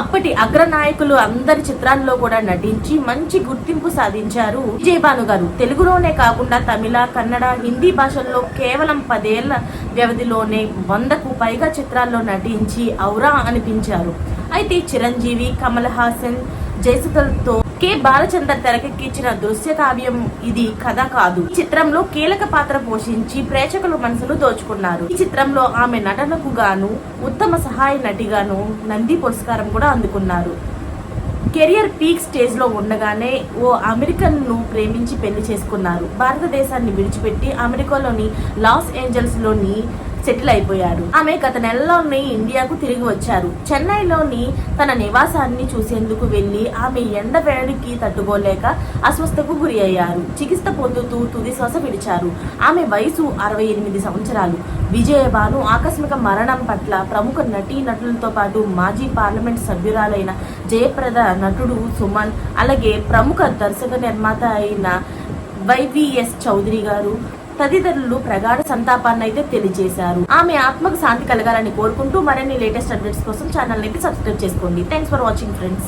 అప్పటి అగ్రనాయకులు అందరి చిత్రాల్లో కూడా నటించి మంచి గుర్తింపు సాధించారు విజయభాను గారు. తెలుగులోనే కాకుండా తమిళ కన్నడ హిందీ భాషల్లో కేవలం పదేళ్ళ వ్యవధిలోనే వందకు పైగా చిత్రాల్లో నటించి ఔరా అనిపించారు. అయితే చిరంజీవి కమల్ హాసన్ జయసుధలతో కె. బాలచందర్ తెరకెక్కించిన దృశ్య కావ్యం ఇది కథ కాదు. ఈ చిత్రంలో కీలక పాత్ర పోషించి ప్రేక్షకుల మనసును దోచుకున్నారు. ఈ చిత్రంలో ఆమె నటనకు గాను ఉత్తమ సహాయ నటిగాను నంది పురస్కారం కూడా అందుకున్నారు. కెరియర్ పీక్ స్టేజ్లో ఉండగానే ఓ అమెరికన్ను ప్రేమించి పెళ్ళి చేసుకున్నారు. భారతదేశాన్ని విడిచిపెట్టి అమెరికాలోని లాస్ ఏంజల్స్లోని సెటిల్ అయిపోయారు ఆమె గత నెలలోనే ఇండియాకు తిరిగి వచ్చారు. చెన్నైలోని తన నివాసాన్ని చూసేందుకు వెళ్ళి ఆమె ఎండ వేడికి తట్టుకోలేక అస్వస్థకు గురి అయ్యారు. చికిత్స పొందుతూ తుది శ్వాస విడిచారు. ఆమె వయసు అరవై ఎనిమిది సంవత్సరాలు. విజయబాను ఆకస్మిక మరణం పట్ల ప్రముఖ నటీ నటులతో పాటు మాజీ పార్లమెంట్ సభ్యురాలైన జయప్రద నటుడు సుమన్ అలాగే ప్రముఖ దర్శక నిర్మాత అయిన వైవిఎస్ చౌదరి గారు తదితరులు ప్రగాఢ సంతాపాన్ని అయితే తెలియజేశారు. ఆమె ఆత్మకు శాంతి కలగాలని కోరుకుంటూ మరిన్ని లేటెస్ట్ అప్డేట్స్ కోసం ఛానల్ అయితే సబ్స్క్రైబ్ చేసుకోండి. Thanks for watching friends